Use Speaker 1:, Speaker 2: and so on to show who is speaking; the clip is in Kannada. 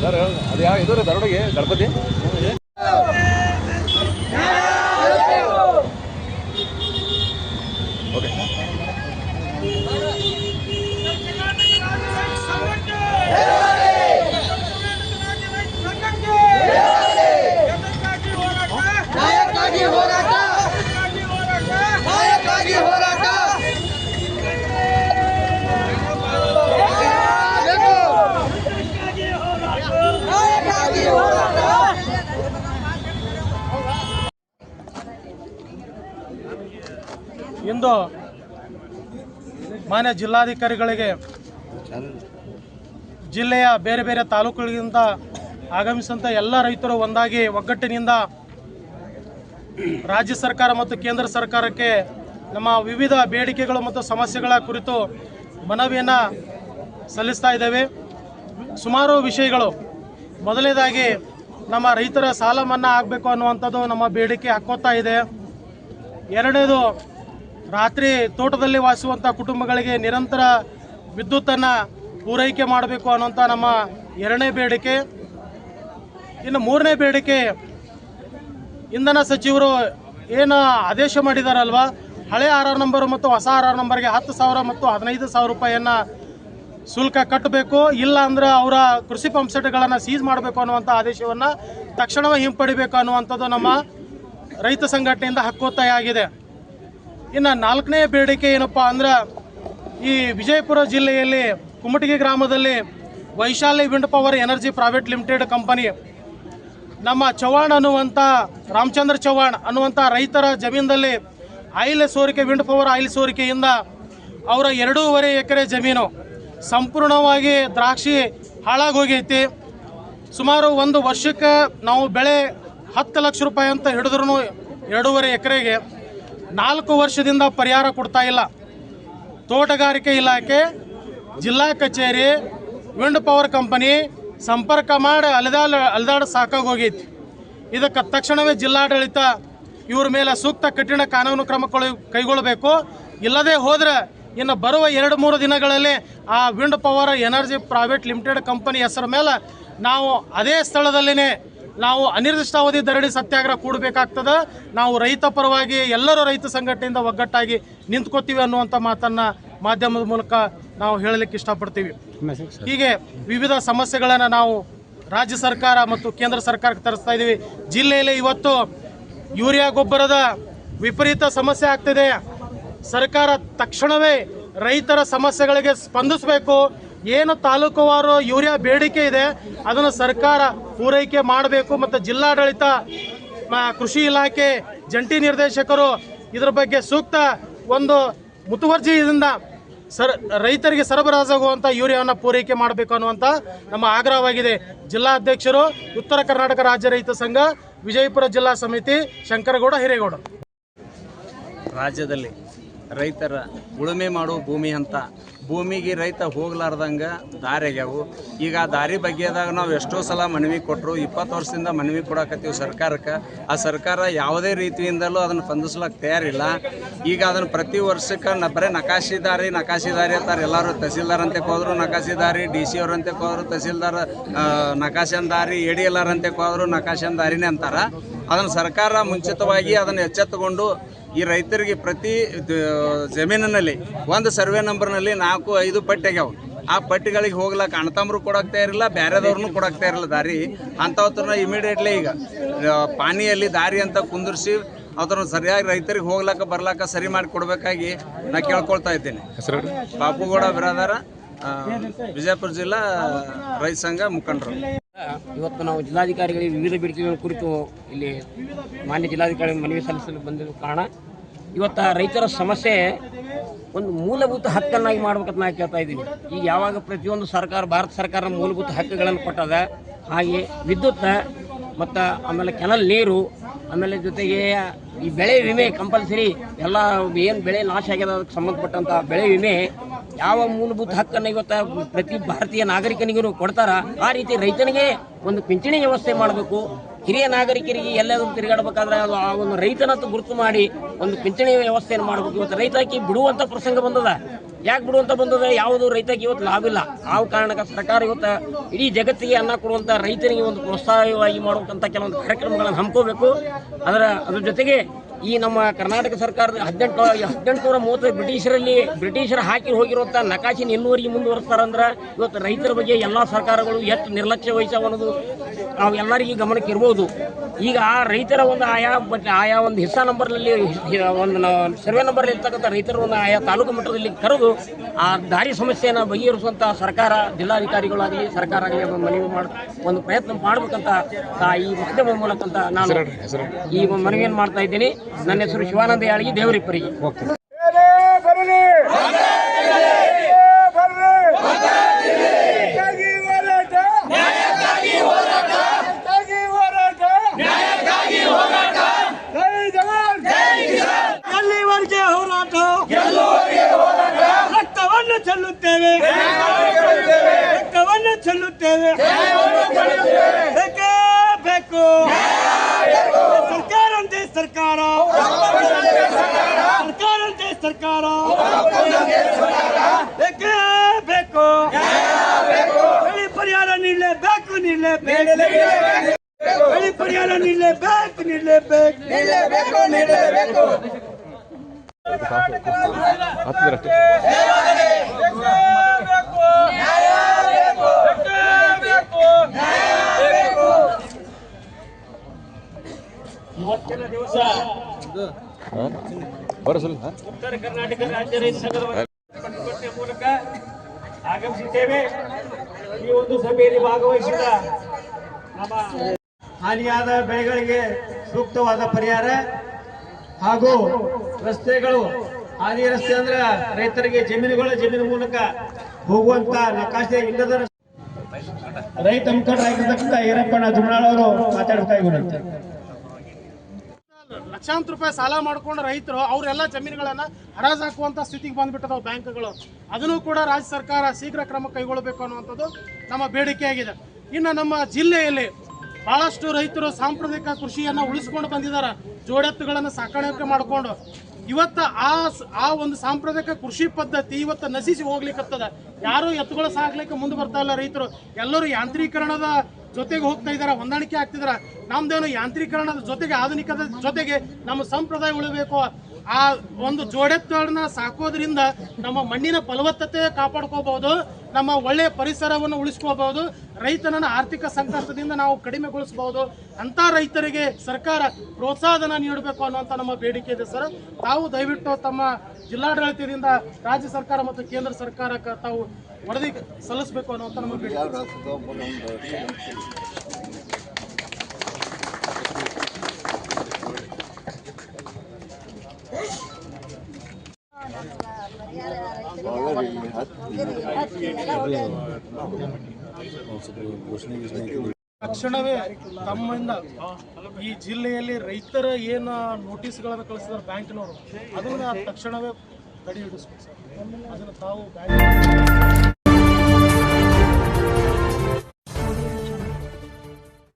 Speaker 1: ಸರ್ ಅದು ಯಾವ ಇದು ರೀ ದರೋಡಿಗೆ ಗಣಪತಿ?
Speaker 2: ಮಾನ್ಯ ಜಿಲ್ಲಾಧಿಕಾರಿಗಳಿಗೆ ಜಿಲ್ಲೆಯ ಬೇರೆ ಬೇರೆ ತಾಲೂಕುಗಳಿಂದ ಆಗಮಿಸಿದಂಥ ಎಲ್ಲ ರೈತರು ಒಂದಾಗಿ ಒಗ್ಗಟ್ಟಿನಿಂದ ರಾಜ್ಯ ಸರ್ಕಾರ ಮತ್ತು ಕೇಂದ್ರ ಸರ್ಕಾರಕ್ಕೆ ನಮ್ಮ ವಿವಿಧ ಬೇಡಿಕೆಗಳು ಮತ್ತು ಸಮಸ್ಯೆಗಳ ಕುರಿತು ಮನವಿಯನ್ನು ಸಲ್ಲಿಸ್ತಾ ಇದ್ದೇವೆ. ಸುಮಾರು ವಿಷಯಗಳು. ಮೊದಲನೇದಾಗಿ ನಮ್ಮ ರೈತರ ಸಾಲ ಮನ್ನಾ ಆಗಬೇಕು ಅನ್ನುವಂಥದ್ದು ನಮ್ಮ ಬೇಡಿಕೆ ಹಾಕೋತಾ ಇದೆ. ಎರಡನೇದು ರಾತ್ರಿ ತೋಟದಲ್ಲಿ ವಾಸಿಸುವಂಥ ಕುಟುಂಬಗಳಿಗೆ ನಿರಂತರ ವಿದ್ಯುತ್ತನ್ನು ಪೂರೈಕೆ ಮಾಡಬೇಕು ಅನ್ನೋಂಥ ನಮ್ಮ ಎರಡನೇ ಬೇಡಿಕೆ. ಇನ್ನು ಮೂರನೇ ಬೇಡಿಕೆ, ಇಂಧನ ಸಚಿವರು ಏನು ಆದೇಶ ಮಾಡಿದಾರಲ್ವ? ಹಳೆ ಆರ್ ಆರ್ ನಂಬರ್ ಮತ್ತು ಹೊಸ ಆರ್ ಆರ್ ನಂಬರ್ಗೆ ಹತ್ತು ಸಾವಿರ ಮತ್ತು ಹದಿನೈದು ಸಾವಿರ ರೂಪಾಯಿಯನ್ನು ಶುಲ್ಕ ಕಟ್ಟಬೇಕು ಇಲ್ಲ ಅಂದ್ರೆ ಅವರ ಕೃಷಿ ಪಂಪ್ಸೆಟ್ಗಳನ್ನು ಸೀಸ್ ಮಾಡಬೇಕು ಅನ್ನುವಂಥ ಆದೇಶವನ್ನು ತಕ್ಷಣವೇ ಹಿಂಪಡಿಬೇಕು ಅನ್ನುವಂಥದ್ದು ನಮ್ಮ ರೈತ ಸಂಘಟನೆಯಿಂದ ಹಕ್ಕೊತ್ತಾಯ ಆಗಿದೆ. ಇನ್ನು ನಾಲ್ಕನೇ ಬೇಡಿಕೆ ಏನಪ್ಪ ಅಂದ್ರೆ ಈ ವಿಜಯಪುರ ಜಿಲ್ಲೆಯಲ್ಲಿ ಕುಮಟಗಿ ಗ್ರಾಮದಲ್ಲಿ Vaishali wind power energy private limited company, ನಮ್ಮ ಚವ್ಹಾಣ್ ಅನ್ನುವಂಥ ರಾಮಚಂದ್ರ ಚವ್ಹಾಣ್ ಅನ್ನುವಂಥ ರೈತರ ಜಮೀನಲ್ಲಿ ಆಯಿಲ್ ಸೋರಿಕೆ, ವಿಂಡ್ ಪವರ್ ಆಯಿಲ್ ಸೋರಿಕೆಯಿಂದ ಅವರ ಎರಡೂವರೆ ಎಕರೆ ಜಮೀನು ಸಂಪೂರ್ಣವಾಗಿ ದ್ರಾಕ್ಷಿ ಹಾಳಾಗೋಗೈತಿ. ಸುಮಾರು ಒಂದು ವರ್ಷಕ್ಕೆ ನಾವು ಬೆಳೆ ಹತ್ತು ಲಕ್ಷ ರೂಪಾಯಿ ಅಂತ ಹಿಡಿದ್ರೂ ಎರಡೂವರೆ ಎಕರೆಗೆ ನಾಲ್ಕು ವರ್ಷದಿಂದ ಪರಿಹಾರ ಕೊಡ್ತಾ ಇಲ್ಲ. ತೋಟಗಾರಿಕೆ ಇಲಾಖೆ, ಜಿಲ್ಲಾ ಕಚೇರಿ ವಿಂಡ್ ಪವರ್ ಕಂಪನಿ ಸಂಪರ್ಕ ಮಾಡಿ ಅಲೆದಾಡ ಅಲೆದಾಡ ಸಾಕಾಗೋಗೈತಿ. ಇದಕ್ಕೆ ತಕ್ಷಣವೇ ಜಿಲ್ಲಾಡಳಿತ ಇವ್ರ ಮೇಲೆ ಸೂಕ್ತ ಕಠಿಣ ಕಾನೂನು ಕ್ರಮ ಕೈಗೊಳ್ಳಬೇಕು ಇಲ್ಲದೆ ಹೋದರೆ ಇನ್ನು ಬರುವ ಎರಡು ಮೂರು ದಿನಗಳಲ್ಲಿ ಆ wind power energy private limited company ಹೆಸರು ಮೇಲೆ ನಾವು ಅದೇ ಸ್ಥಳದಲ್ಲಿನೇ ನಾವು ಅನಿರ್ದಿಷ್ಟಾವಧಿ ಧರಣಿ ಸತ್ಯಾಗ್ರಹ ಕೂಡಬೇಕಾಗ್ತದೆ. ನಾವು ರೈತ ಪರವಾಗಿ ಎಲ್ಲರೂ ರೈತ ಸಂಘಟನೆಯಿಂದ ಒಗ್ಗಟ್ಟಾಗಿ ನಿಂತ್ಕೋತೀವಿ ಅನ್ನುವಂಥ ಮಾತನ್ನು ಮಾಧ್ಯಮದ ಮೂಲಕ ನಾವು ಹೇಳಲಿಕ್ಕೆ ಇಷ್ಟಪಡ್ತೀವಿ. ಹೀಗೆ ವಿವಿಧ ಸಮಸ್ಯೆಗಳನ್ನು ನಾವು ರಾಜ್ಯ ಸರ್ಕಾರ ಮತ್ತು ಕೇಂದ್ರ ಸರ್ಕಾರಕ್ಕೆ ತರಿಸ್ತಾ ಇದ್ದೀವಿ. ಜಿಲ್ಲೆಯಲ್ಲಿ ಇವತ್ತು ಯೂರಿಯಾ ಗೊಬ್ಬರದ ವಿಪರೀತ ಸಮಸ್ಯೆ ಆಗ್ತಿದೆ. ಸರ್ಕಾರ ತಕ್ಷಣವೇ ರೈತರ ಸಮಸ್ಯೆಗಳಿಗೆ ಸ್ಪಂದಿಸಬೇಕು. ಏನು ತಾಲೂಕುವಾರು ಯೂರಿಯಾ ಬೇಡಿಕೆ ಇದೆ. ಅದನ್ನು ಸರ್ಕಾರ ಪೂರೈಕೆ ಮಾಡಬೇಕು ಮತ್ತು ಜಿಲ್ಲಾಡಳಿತ ಕೃಷಿ ಇಲಾಖೆ, ಜಂಟಿ ನಿರ್ದೇಶಕರು ಇದರ ಬಗ್ಗೆ ಸೂಕ್ತ ಒಂದು ಮುತುವರ್ಜಿಯಿಂದ ಸರ್, ರೈತರಿಗೆ ಸರಬರಾಜಾಗುವಂಥ ಯೂರಿಯಾವನ್ನು ಪೂರೈಕೆ ಮಾಡಬೇಕು ಅನ್ನುವಂಥ ನಮ್ಮ ಆಗ್ರಹವಾಗಿದೆ. ಜಿಲ್ಲಾಧ್ಯಕ್ಷರು ಉತ್ತರ ಕರ್ನಾಟಕ ರಾಜ್ಯ ರೈತ ಸಂಘ, ವಿಜಯಪುರ ಜಿಲ್ಲಾ ಸಮಿತಿ, ಶಂಕರಗೌಡ, ಹಿರೇಗೌಡ.
Speaker 3: ರಾಜ್ಯದಲ್ಲಿ ರೈತರ ಉಳುಮೆ ಮಾಡೋ ಭೂಮಿ ಅಂತ ಭೂಮಿಗೆ ರೈತ ಹೋಗ್ಲಾರ್ದಂಗೆ ದಾರಿ ಆಗ್ಯಾವು ಈಗ ಆ ದಾರಿ ಬಗ್ಗೆದಾಗ ನಾವು ಎಷ್ಟೋ ಸಲ ಮನವಿ ಕೊಟ್ಟರು ಇಪ್ಪತ್ತು ವರ್ಷದಿಂದ ಮನವಿ ಕೊಡಕತ್ತೀವಿ ಸರ್ಕಾರಕ್ಕೆ. ಆ ಸರ್ಕಾರ ಯಾವುದೇ ರೀತಿಯಿಂದಲೂ ಅದನ್ನು ಸ್ಪಂದಿಸ್ಲಕ್ಕೆ ತಯಾರಿಲ್ಲ. ಈಗ ಅದನ್ನು ಪ್ರತಿ ವರ್ಷಕ್ಕೆ ನ ಬರೀ ನಕಾಶಿದಾರಿ ದಾರಿ ನಕಾಶಿ ದಾರಿ ಅಂತಾರೆ ಎಲ್ಲರೂ ತಹಸೀಲ್ದಾರ್ ಅಂತ ಕೋದ್ರು ನಕಾಶಿ ದಾರಿ ಡಿ ಸಿ ಅವ್ರಂತೆ ಹೋದ್ರು, ತಹಸೀಲ್ದಾರ್ ನಕಾಶನ್ ದಾರಿ ಎ ಡಿ ಎಲ್ ಆರ್ ಅಂತ ಕೋದ್ರು ನಕಾಶನ್ ದಾರಿನೇ ಅಂತಾರೆ. ಅದನ್ನು ಸರ್ಕಾರ ಮುಂಚಿತವಾಗಿ ಅದನ್ನು ಎಚ್ಚೆತ್ತುಕೊಂಡು ಈ ರೈತರಿಗೆ ಪ್ರತಿ ಜಮೀನಿನಲ್ಲಿ, ಒಂದು ಸರ್ವೆ ನಂಬರ್ನಲ್ಲಿ ನಾಲ್ಕು ಐದು ಪಟ್ಟಿ ಆಗ್ಯಾವ. ಆ ಪಟ್ಟಿಗಳಿಗೆ ಹೋಗ್ಲಕ್ಕ ಅಣ್ಣತಮ್ಮರು ಕೊಡಕ್ತಾ ಇರಲಿಲ್ಲ ಬೇರೆದವ್ರನ್ನೂ ಕೊಡಕ್ತಾ ಇರಲಿಲ್ಲ ದಾರಿ. ಅಂಥವ್ರನ್ನ ಇಮಿಡಿಯೇಟ್ಲಿ ಈಗ ಪಾನಿಯಲ್ಲಿ ದಾರಿ ಅಂತ ಕುಂದಿರ್ಸಿ ಅದನ್ನು ಸರಿಯಾಗಿ ರೈತರಿಗೆ ಹೋಗ್ಲಕ್ಕ ಬರ್ಲಾಕ ಸರಿ ಮಾಡಿ ಕೊಡಬೇಕಾಗಿ ನಾ ಕೇಳ್ಕೊಳ್ತಾ ಇದ್ದೇನೆ.
Speaker 1: ಹೆಸರು
Speaker 3: ಬಾಪುಗೌಡ ಬಿರಾದಾರ ವಿಜಯಪುರ ಜಿಲ್ಲಾ ರೈತ ಸಂಘ ಮುಖಂಡರು.
Speaker 4: ಇವತ್ತು ನಾವು ಜಿಲ್ಲಾಧಿಕಾರಿಗಳಿಗೆ ವಿವಿಧ ಬೇಡಿಕೆಗಳ ಕುರಿತು ಇಲ್ಲಿ ಮಾನ್ಯ ಜಿಲ್ಲಾಧಿಕಾರಿ ಮನವಿ ಸಲ್ಲಿಸಲು ಬಂದಿರುವ ಕಾರಣ ಇವತ್ತು ರೈತರ ಸಮಸ್ಯೆ ಒಂದು ಮೂಲಭೂತ ಹಕ್ಕನ್ನಾಗಿ ಮಾಡ್ಬೇಕಂತ ನಾನು ಕೇಳ್ತಾ ಇದ್ದೀನಿ. ಈಗ ಯಾವಾಗ ಪ್ರತಿಯೊಂದು ಸರ್ಕಾರ, ಭಾರತ ಸರ್ಕಾರ ಮೂಲಭೂತ ಹಕ್ಕುಗಳನ್ನು ಕೊಟ್ಟದ, ಹಾಗೆ ವಿದ್ಯುತ್ ಮತ್ತು ಆಮೇಲೆ ಕೆನಲ್ ನೀರು, ಆಮೇಲೆ ಜೊತೆಗೆ ಈ ಬೆಳೆ ವಿಮೆ ಕಂಪಲ್ಸರಿ ಎಲ್ಲ ಏನು ಬೆಳೆ ನಾಶ ಆಗ್ಯದ ಅದಕ್ಕೆ ಸಂಬಂಧಪಟ್ಟಂಥ ಬೆಳೆ ವಿಮೆ ಯಾವ ಮೂಲಭೂತ ಹಕ್ಕನ್ನು ಇವತ್ತು ಪ್ರತಿ ಭಾರತೀಯ ನಾಗರಿಕನಿಗೂ ಕೊಡ್ತಾರ, ಆ ರೀತಿ ರೈತನಿಗೆ ಒಂದು ಪಿಂಚಣಿ ವ್ಯವಸ್ಥೆ ಮಾಡಬೇಕು. ಹಿರಿಯ ನಾಗರಿಕರಿಗೆ ಎಲ್ಲಾದ್ರೂ ತಿರುಗಾಡಬೇಕಾದ್ರೆ ಅದು ಆ ಒಂದು ರೈತನಂತ ಗುರುತು ಮಾಡಿ ಒಂದು ಪಿಂಚಣಿ ವ್ಯವಸ್ಥೆಯನ್ನು ಮಾಡಬೇಕು. ಇವತ್ತು ರೈತಾಕಿ ಬಿಡುವಂತ ಪ್ರಸಂಗ ಬಂದದ. ಯಾಕೆ ಬಿಡುವಂತ ಬಂದದ? ಯಾವುದು ರೈತಕ್ಕೆ ಇವತ್ತು ಲಾಭ ಇಲ್ಲ ಆ ಕಾರಣಕ್ಕೆ ಸರ್ಕಾರ ಇವತ್ತು ಇಡೀ ಜಗತ್ತಿಗೆ ಅನ್ನ ಕೊಡುವಂತ ರೈತರಿಗೆ ಒಂದು ಪ್ರೋತ್ಸಾಹವಾಗಿ ಮಾಡುವಂತ ಕೆಲವೊಂದು ಕಾರ್ಯಕ್ರಮಗಳನ್ನು ಹಮ್ಮಿಕೋಬೇಕು. ಅದರ ಅದ್ರ ಜೊತೆಗೆ ಈ ನಮ್ಮ ಕರ್ನಾಟಕ ಸರ್ಕಾರದ ಹದಿನೆಂಟು ಹದಿನೆಂಟು ನೂರ ಮೂವತ್ತು ಬ್ರಿಟಿಷರಲ್ಲಿ, ಬ್ರಿಟಿಷರು ಹಾಕಿ ಹೋಗಿರುವಂಥ ನಕಾಶಿನ ಇನ್ನೂವರೆಗೆ ಮುಂದುವರೆಸ್ತಾರಂದ್ರೆ ಇವತ್ತು ರೈತರ ಬಗ್ಗೆ ಎಲ್ಲ ಸರ್ಕಾರಗಳು ಎಷ್ಟು ನಿರ್ಲಕ್ಷ್ಯ ವಹಿಸ್ಯಾವ ಅನ್ನೋದು ನಾವು ಎಲ್ಲರಿಗೂ ಗಮನಕ್ಕೆ ಇರ್ಬೋದು. ಈಗ ಆ ರೈತರ ಒಂದು ಆಯಾ ಬಟ್ ಆಯಾ ಒಂದು ಹಿಸ್ಸಾ ನಂಬರ್ನಲ್ಲಿ ಒಂದು ಸರ್ವೆ ನಂಬರ್ ಇರ್ತಕ್ಕಂಥ ರೈತರ ಒಂದು ಆಯಾ ತಾಲೂಕು ಮಟ್ಟದಲ್ಲಿ ಕರೆದು ಆ ದಾರಿ ಸಮಸ್ಯೆಯನ್ನು ಬಗೆಹರಿಸುವಂಥ ಸರ್ಕಾರ ಜಿಲ್ಲಾಧಿಕಾರಿಗಳಾಗಲಿ ಸರ್ಕಾರ ಆಗಲಿ ಅದನ್ನು ಮನವಿ ಮಾಡಿ ಒಂದು ಪ್ರಯತ್ನ ಮಾಡಬೇಕಂತ ಈ ಮಾಧ್ಯಮ ಮೂಲಕ ನಾನು ಈ ಒಂದು ಮನವಿಯನ್ನು ಮಾಡ್ತಾ ಇದ್ದೀನಿ. ನನ್ನ ಹೆಸರು ಶಿವಾನಂದ ಯಾಳಗಿ ದೇವರಿಪ್ಪರಿಗೆ.
Speaker 5: ರಕ್ತವನ್ನು ಚೆಲ್ಲುತ್ತೇವೆ. ಬೇಕೇ. ಬೇಕು ಸರ್ಕಾರ. ಅಂತೆ ಸರ್ಕಾರ. ಸರ್ಕಾರ ಅಂತೆ ಸರ್ಕಾರ ಬೇಕೇ ಬೇಕು. ಬೆಳೆ ಪರಿಹಾರ ನೀಡಲೇಬೇಕು ನೀಡಲೇಬೇಕು ಬೆಳೆ ಪರಿಹಾರ ನೀಡಲೇಬೇಕು ನೀಡಲೇಬೇಕು ನೀಡಲೇಬೇಕು ನೀಡಲೇಬೇಕು
Speaker 1: ಹತ್ತಿರ
Speaker 4: ದಿವಸ ಉತ್ತರ ಕರ್ನಾಟಕ ರಾಜ್ಯ ರೈತ ಸಂಘದ ಮೂಲಕ ಆಗಮಿಸಿದ್ದೇವೆ ಈ ಒಂದು ಸಭೆಯಲ್ಲಿ ಭಾಗವಹಿಸಿದ ನಮ್ಮ
Speaker 6: ಹಾನಿಯಾದ ಬೆಳೆಗಳಿಗೆ ಸೂಕ್ತವಾದ ಪರಿಹಾರ ಹಾಗೂ ರಸ್ತೆಗಳು ಹಾನಿ ರಸ್ತೆ ಅಂದ್ರೆ ರೈತರಿಗೆ ಜಮೀನುಗಳ ಜಮೀನು ಮೂಲಕ ಹೋಗುವಂತ ನಕಾಶೆ ಇಲ್ಲದ. ರೈತ ಮುಖಂಡರಾಗಿರ್ತಕ್ಕಂಥ ಈರಪ್ಪಣ್ಣ ಜುಮ್ನಾಳ್ ಅವರು ಮಾತಾಡ್ತಾ ಇದ್ದಾರೆ
Speaker 2: ಲಕ್ಷಾಂತರ ರೂಪಾಯಿ ಸಾಲ ಮಾಡ್ಕೊಂಡು ರೈತರು ಅವರೆಲ್ಲ ಜಮೀನುಗಳನ್ನ ಹರಾಜು ಹಾಕುವಂತ ಸ್ಥಿತಿಗೆ ಬಂದ್ಬಿಟ್ಟದವು ಬ್ಯಾಂಕ್ಗಳು. ಅದನ್ನು ಕೂಡ ರಾಜ್ಯ ಸರ್ಕಾರ ಶೀಘ್ರ ಕ್ರಮ ಕೈಗೊಳ್ಳಬೇಕು ಅನ್ನುವಂಥದ್ದು ನಮ್ಮ ಬೇಡಿಕೆಯಾಗಿದೆ ಇನ್ನು ನಮ್ಮ ಜಿಲ್ಲೆಯಲ್ಲಿ ಬಹಳಷ್ಟು ರೈತರು ಸಾಂಪ್ರದಾಯಿಕ ಕೃಷಿಯನ್ನ ಉಳಿಸ್ಕೊಂಡು ಬಂದಿದ್ದಾರೆ. ಜೋಡೆತ್ತುಗಳನ್ನು ಸಾಕಾಣಿಕೆ ಮಾಡಿಕೊಂಡು. ಇವತ್ತ ಆ ಆ ಒಂದು ಸಾಂಪ್ರದಾಯಿಕ ಕೃಷಿ ಪದ್ಧತಿ ಇವತ್ತು ನಶಿಸಿ ಹೋಗ್ಲಿಕ್ಕತ್ತದ ಯಾರು ಎತ್ತುಗಳು ಸಾಕ್ಲಿಕ್ಕೆ ಮುಂದೆ ಬರ್ತಾ ಇಲ್ಲ ರೈತರು. ಎಲ್ಲರೂ ಯಾಂತ್ರೀಕರಣದ ಜೊತೆಗೆ ಹೋಗ್ತಾ ಇದ್ದಾರೆ, ಹೊಂದಾಣಿಕೆ ಆಗ್ತಿದಾರ ನಮ್ದೇನು ಯಾಂತ್ರೀಕರಣದ ಜೊತೆಗೆ ಆಧುನಿಕದ ಜೊತೆಗೆ ನಮ್ಮ ಸಂಪ್ರದಾಯ ಉಳಿಬೇಕು. ಆ ಒಂದು ಜೋಡೆತ್ತನ್ನ ಸಾಕೋದ್ರಿಂದ ನಮ್ಮ ಮಣ್ಣಿನ ಫಲವತ್ತತೆ ಕಾಪಾಡ್ಕೋಬಹುದು, ನಮ್ಮ ಒಳ್ಳೆಯ ಪರಿಸರವನ್ನು ಉಳಿಸ್ಕೋಬಹುದು. ರೈತನನ್ನ ಆರ್ಥಿಕ ಸಂಕಷ್ಟದಿಂದ ನಾವು ಕಡಿಮೆಗೊಳಿಸಬಹುದು ಅಂತ ರೈತರಿಗೆ ಸರ್ಕಾರ ಪ್ರೋತ್ಸಾಹನ ನೀಡಬೇಕು ಅನ್ನುವಂಥ ನಮ್ಮ ಬೇಡಿಕೆ ಇದೆ ಸರ್. ತಾವು ದಯವಿಟ್ಟು ತಮ್ಮ ಜಿಲ್ಲಾಡಳಿತದಿಂದ ರಾಜ್ಯ ಸರ್ಕಾರ ಮತ್ತು ಕೇಂದ್ರ ಸರ್ಕಾರಕ್ಕೆ ತಾವು ವರದಿ ಸಲ್ಲಿಸಬೇಕು ಅನ್ನುವಂಥ ನಮ್ಮ ಬೇಡಿಕೆ ತಕ್ಷಣವೇ ತಮ್ಮಿಂದ ಈ ಜಿಲ್ಲೆಯಲ್ಲಿ ರೈತರ ಏನು ನೋಟಿಸ್ಗಳನ್ನು ಕಳಿಸಿದಾರೆ ಬ್ಯಾಂಕ್ನವರು, ಅದನ್ನ ತಕ್ಷಣವೇ ತಡೆ ಹಿಡಿಸ್ಬೇಕು ಸರ್. ಅದನ್ನು ತಾವು ಬ್ಯಾಂಕ್